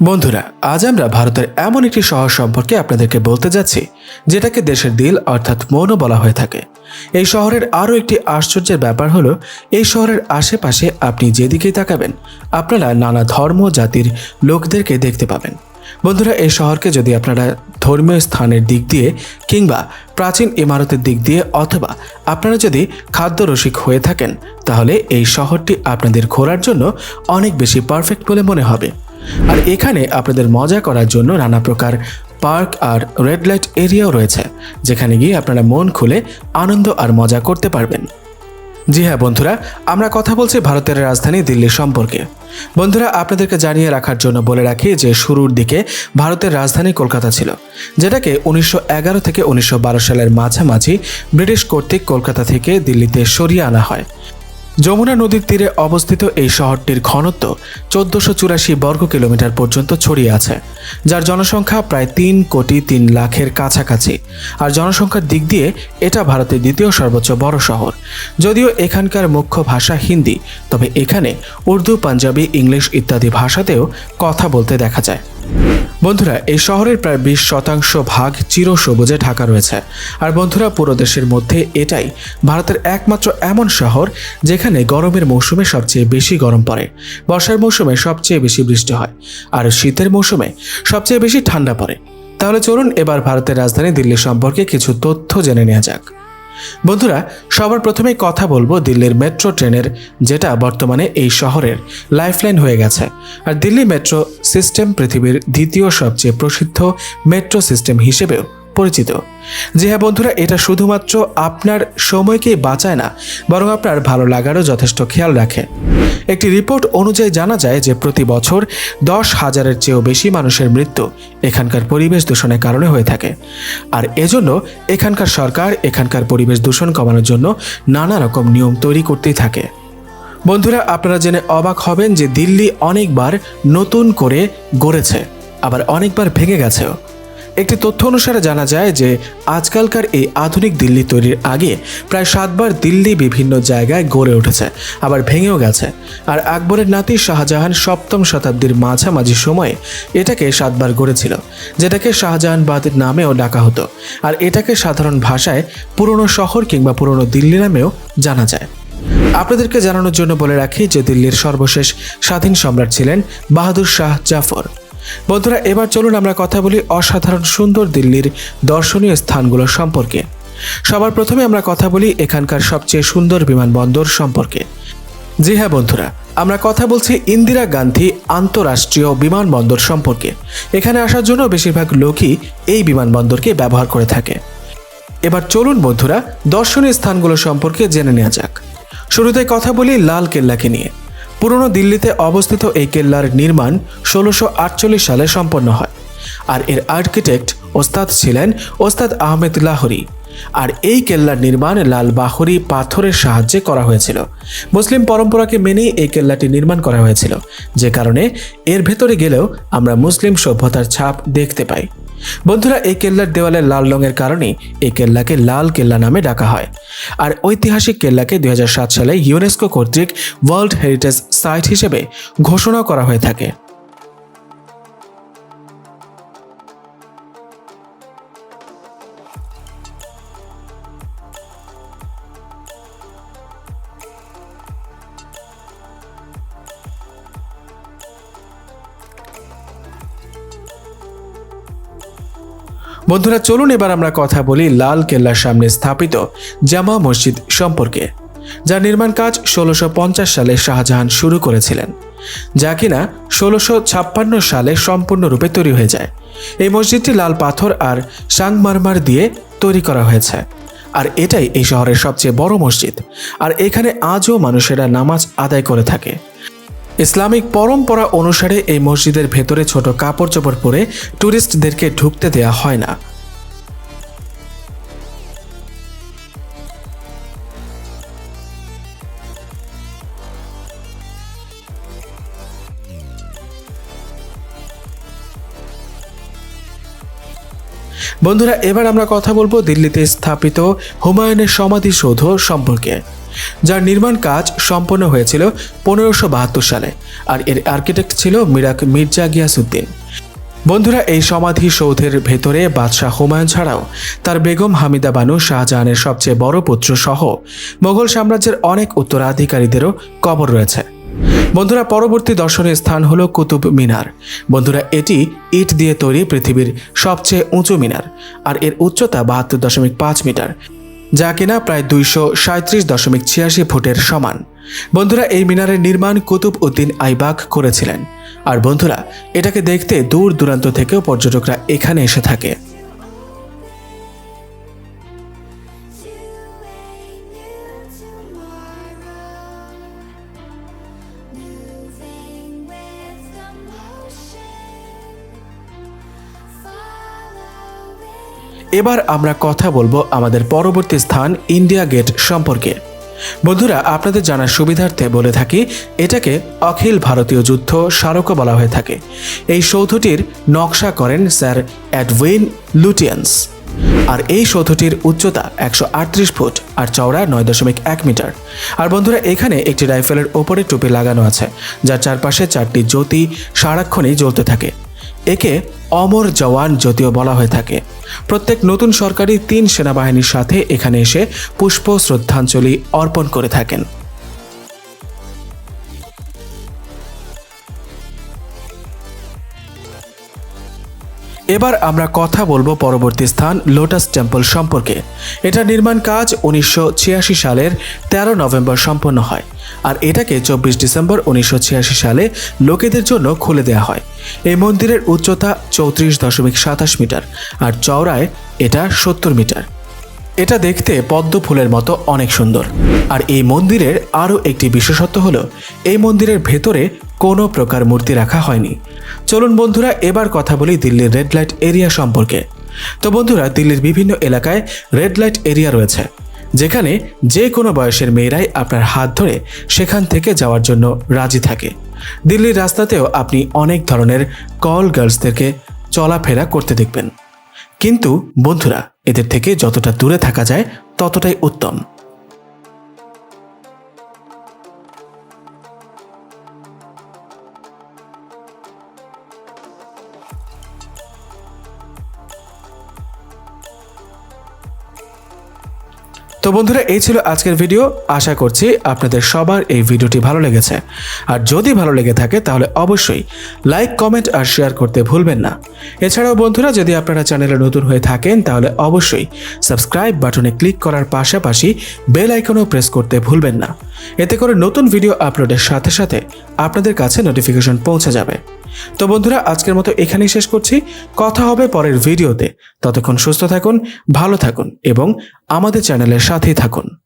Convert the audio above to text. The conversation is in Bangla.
বন্ধুরা, আজ আমরা ভারতের এমন একটি শহর সম্পর্কে আপনাদেরকে বলতে যাচ্ছি, যেটাকে দেশের দিল অর্থাৎ মনও বলা হয়ে থাকে। এই শহরের আরও একটি আশ্চর্যের ব্যাপার হলো, এই শহরের আশেপাশে আপনি যেদিকেই তাকাবেন, আপনারা নানা ধর্ম জাতির লোকদেরকে দেখতে পাবেন। বন্ধুরা, এই শহরকে যদি আপনারা ধর্মীয় স্থানের দিক দিয়ে কিংবা প্রাচীন ইমারতের দিক দিয়ে অথবা আপনারা যদি খাদ্য রসিক হয়ে থাকেন, তাহলে এই শহরটি আপনাদের ঘোরার জন্য অনেক বেশি পারফেক্ট বলে মনে হবে। আর এখানে আপনাদের মজা করার জন্য নানা প্রকার পার্ক আর রেড লাইট এরিয়াও রয়েছে, যেখানে গিয়ে আপনারা মন খুলে আনন্দ আর মজা করতে পারবেন। জি হ্যাঁ বন্ধুরা, আমরা কথা বলছি ভারতের রাজধানী দিল্লি সম্পর্কে। বন্ধুরা, আপনাদেরকে জানিয়ে রাখার জন্য বলে রাখি যে শুরুর দিকে ভারতের রাজধানী কলকাতা ছিল, যেটাকে উনিশশো এগারো থেকে উনিশশো বারো সালের মাঝামাঝি ব্রিটিশ কর্তৃক কলকাতা থেকে দিল্লিতে সরিয়ে আনা হয়। যমুনা নদীর তীরে অবস্থিত এই শহরটির ঘনত্ব চোদ্দশো চুরাশি বর্গ কিলোমিটার পর্যন্ত ছড়িয়ে আছে, যার জনসংখ্যা প্রায় তিন কোটি তিন লাখের কাছাকাছি। আর জনসংখ্যার দিক দিয়ে এটা ভারতের দ্বিতীয় সর্বোচ্চ বড় শহর। যদিও এখানকার মুখ্য ভাষা হিন্দি, তবে এখানে উর্দু, পাঞ্জাবি, ইংলিশ ইত্যাদি ভাষাতেও কথা বলতে দেখা যায়। বন্ধুরা, এই শহরের প্রায় বিশ শতাংশ ভাগ চিরসবুজে ঢাকা রয়েছে। আর বন্ধুরা, পুরো দেশের মধ্যে এটাই ভারতের একমাত্র এমন শহর যেখানে গরমের মৌসুমে সবচেয়ে বেশি গরম পড়ে। বর্ষার মৌসুমে সবচেয়ে বেশি বৃষ্টি হয়। আর শীতের মৌসুমে সবচেয়ে বেশি ঠান্ডা পড়ে। তাহলে চলুন এবার ভারতের রাজধানী দিল্লি সম্পর্কে কিছু তথ্য জেনে নেওয়া যাক। বন্ধুরা, সবার প্রথমে কথা বলব দিল্লির মেট্রো ট্রেনের, যেটা বর্তমানে এই শহরের লাইফলাইন হয়ে গেছে। আর দিল্লি মেট্রো সিস্টেম পৃথিবীর দ্বিতীয় সবচেয়ে প্রসিদ্ধ মেট্রো সিস্টেম হিসেবেও পরিচিত। যে হ্যাঁ বন্ধুরা, এটা শুধুমাত্র আপনার সময়কেই বাঁচায় না, বরং আপনার ভালো লাগারও যথেষ্ট খেয়াল রাখে। একটি রিপোর্ট অনুযায়ী জানা যায় যে প্রতি বছর দশ হাজারের চেয়েও বেশি মানুষের মৃত্যু এখানকার পরিবেশ দূষণের কারণে হয়ে থাকে। আর এজন্য এখানকার সরকার এখানকার পরিবেশ দূষণ কমানোর জন্য নানা রকম নিয়ম তৈরি করতেই থাকে। বন্ধুরা, আপনারা জেনে অবাক হবেন যে দিল্লি অনেকবার নতুন করে গড়েছে, আবার অনেকবার ভেঙে গেছেও। একটি তথ্য অনুসারে জানা যায় যে আজকালকার এই আধুনিক দিল্লি তৈরির আগে প্রায় সাতবার দিল্লি বিভিন্ন জায়গায় গড়ে উঠেছে, আবার ভেঙেও গেছে। আর আকবরের নাতি শাহজাহান সপ্তম শতাব্দীর মাঝামাঝি সময়ে এটাকে সাতবার গড়েছিল, যেটাকে শাহজাহানবাদের নামেও ডাকা হতো। আর এটাকে সাধারণ ভাষায় পুরনো শহর কিংবা পুরনো দিল্লি নামেও জানা যায়। আপনাদেরকে জানানোর জন্য বলে রাখি যে দিল্লির সর্বশেষ স্বাধীন সম্রাট ছিলেন বাহাদুর শাহ জাফর। বন্ধুরা, এবার চলুন আমরা কথা বলি অসাধারণ সুন্দর দিল্লির দর্শনীয় স্থানগুলো সম্পর্কে। সবার প্রথমে আমরা কথা বলি এখানকার সবচেয়ে সুন্দর বিমানবন্দর সম্পর্কে। জি হ্যাঁ বন্ধুরা, আমরা কথা বলছি ইন্দিরা গান্ধী আন্তঃরাষ্ট্রীয় বিমানবন্দর সম্পর্কে। এখানে আসার জন্য বেশিরভাগ লোকই এই বিমানবন্দরকে ব্যবহার করে থাকে। এবার চলুন বন্ধুরা, দর্শনীয় স্থানগুলো সম্পর্কে জেনে নেওয়া যাক। শুরুতে কথা বলি লাল কেল্লাকে নিয়ে। পুরনো দিল্লিতে অবস্থিত এই কেল্লার নির্মাণ ষোলোশো আটচল্লিশ সালে সম্পন্ন হয় আর এর আর্কিটেক্ট ওস্তাদ ছিলেন ওস্তাদ আহমেদ লাহরি। আর এই কেল্লার নির্মাণ লাল বাহরি পাথরের সাহায্যে করা হয়েছিল। মুসলিম পরম্পরাকে মেনেই এই কেল্লাটি নির্মাণ করা হয়েছিল, যে কারণে এর ভেতরে গেলেও আমরা মুসলিম সভ্যতার ছাপ দেখতে পাই। বন্ধুরা, এই কেল্লার দেওয়ালে লাল রঙের কারণে এই কেল্লাকে লাল কেল্লা নামে ডাকা হয়। আর ঐতিহাসিক কেল্লাকে দুই হাজার সাত সালে ইউনেস্কো কর্তৃক ওয়ার্ল্ড হেরিটেজ সাইট হিসেবে ঘোষণা করা হয়ে থাকে। বন্ধুরা, চলুন এবার আমরা কথা বলি লাল কেল্লার সামনে স্থাপিত জামা মসজিদ সম্পর্কে, যার নির্মাণ কাজ ষোলোশো পঞ্চাশ সালে শাহজাহান শুরু করেছিলেন, যা কিনা ষোলোশো ছাপ্পান্ন সালে সম্পূর্ণরূপে তৈরি হয়ে যায়। এই মসজিদটি লাল পাথর আর সাংমারমার দিয়ে তৈরি করা হয়েছে, আর এটাই এই শহরের সবচেয়ে বড় মসজিদ, আর এখানে আজও মানুষেরা নামাজ আদায় করে থাকে। ইসলামিক পরম্পরা অনুসারে এই মসজিদের ভেতরে ছোট কাপড় চোপড় পরে ট্যুরিস্টদেরকে ঢুকতে দেয়া হয় না। বন্ধুরা, এবার আমরা কথা বলব দিল্লিতে স্থাপিত হুমায়ুনের সমাধিসৌধ সম্পর্কে, যার নির্মাণ কাজ সম্পন্ন হয়েছিল পনেরোশো বাহাত্তর সালে, আর এর আর্কিটেক্ট ছিল মিরাক মির্জা গিয়াসুদ্দিন বন্ধুরা, এই সমাধি সৌধের ভেতরে বাদশাহ হুমায়ুন ছাড়াও তার বেগম হামিদা বানু শাহজাহানের সবচেয়ে বড় পুত্র সহ মোগল সাম্রাজ্যের অনেক উত্তরাধিকারীদেরও কবর রয়েছে। বন্ধুরা, পরবর্তী দর্শনীয় স্থান হলো কুতুব মিনার। বন্ধুরা, এটি ইট দিয়ে তৈরি পৃথিবীর সবচেয়ে উঁচু মিনার আর এর উচ্চতা বাহাত্তর দশমিক পাঁচ মিটার, যা কিনা প্রায় দুইশো সাঁত্রিশ দশমিক ছিয়াশি ফুটের সমান। বন্ধুরা, এই মিনারের নির্মাণ কুতুব উদ্দিন আইবাক করেছিলেন। আর বন্ধুরা, এটাকে দেখতে দূর দূরান্ত থেকেও পর্যটকরা এখানে এসে থাকে। এবার আমরা কথা বলব আমাদের পরবর্তী স্থান ইন্ডিয়া গেট সম্পর্কে। বন্ধুরা, আপনাদের জানার সুবিধার্থে বলে থাকি, এটাকে অখিল ভারতীয় যুদ্ধ স্মারকও বলা হয়ে থাকে। এই সৌধটির নকশা করেন স্যার অ্যাডউইন লুটিয়ান্স। আর এই সৌধটির উচ্চতা একশো আটত্রিশ ফুট আর চওড়া নয় দশমিক এক মিটার। আর বন্ধুরা, এখানে একটি রাইফেলের ওপরে টুপি লাগানো আছে, যার চারপাশে চারটি জ্যোতি সারাক্ষণই জ্বলতে থাকে। একে অমর জওয়ান যদিও বলা হয়ে থাকে। প্রত্যেক নতুন সরকারি তিন সেনাবাহিনীর সাথে এখানে এসে পুষ্প শ্রদ্ধাঞ্জলি অর্পণ করে থাকেন। এবার আমরা কথা বলব পরবর্তী স্থান লোটাস টেম্পল সম্পর্কে। এটা নির্মাণ কাজ উনিশশো ছিয়াশি সালের ১৩ নভেম্বর সম্পন্ন হয়, আর এটাকে চব্বিশ ডিসেম্বর উনিশশো ছিয়াশি সালে লোকেদের জন্য খুলে দেওয়া হয়। এই মন্দিরের উচ্চতা চৌত্রিশ দশমিক সাতাশ মিটার, আর চওড়ায় এটা সত্তর মিটার। এটা দেখতে পদ্ম ফুলের মতো অনেক সুন্দর। আর এই মন্দিরের আরও একটি বিশেষত্ব হলো, এই মন্দিরের ভেতরে কোনো প্রকার মূর্তি রাখা হয়নি। চলুন বন্ধুরা, এবার কথা বলি দিল্লির রেড লাইট এরিয়া সম্পর্কে। তো বন্ধুরা, দিল্লির বিভিন্ন এলাকায় রেড লাইট এরিয়া রয়েছে, যেখানে যে কোনো বয়সের মেয়েরাই আপনার হাত ধরে সেখান থেকে যাওয়ার জন্য রাজি থাকে। দিল্লির রাস্তাতেও আপনি অনেক ধরনের কল গার্লসদেরকে চলাফেরা করতে দেখবেন। কিন্তু বন্ধুরা, এদের থেকে যতটা দূরে থাকা যায় ততটাই উত্তম। তো বন্ধুরা, এই ছিল আজকের ভিডিও আশা করছি আপনাদের সবার এই ভিডিওটি ভালো লেগেছে। আর যদি ভালো লেগে থাকে, তাহলে অবশ্যই লাইক কমেন্ট আর শেয়ার করতে ভুলবেন না। এছাড়াও বন্ধুরা, যদি আপনারা চ্যানেলে নতুন হয়ে থাকেন, তাহলে অবশ্যই সাবস্ক্রাইব বাটনে ক্লিক করার পাশাপাশি বেল আইকনও প্রেস করতে ভুলবেন না। এতে করে নতুন ভিডিও আপলোডের সাথে সাথে আপনাদের কাছে নোটিফিকেশন পৌঁছে যাবে। তো বন্ধুরা, আজকের মতো এখানেই শেষ করছি। কথা হবে পরের ভিডিওতে। ততক্ষণ সুস্থ থাকুন, ভালো থাকুন এবং আমাদের চ্যানেলের সাথেই থাকুন।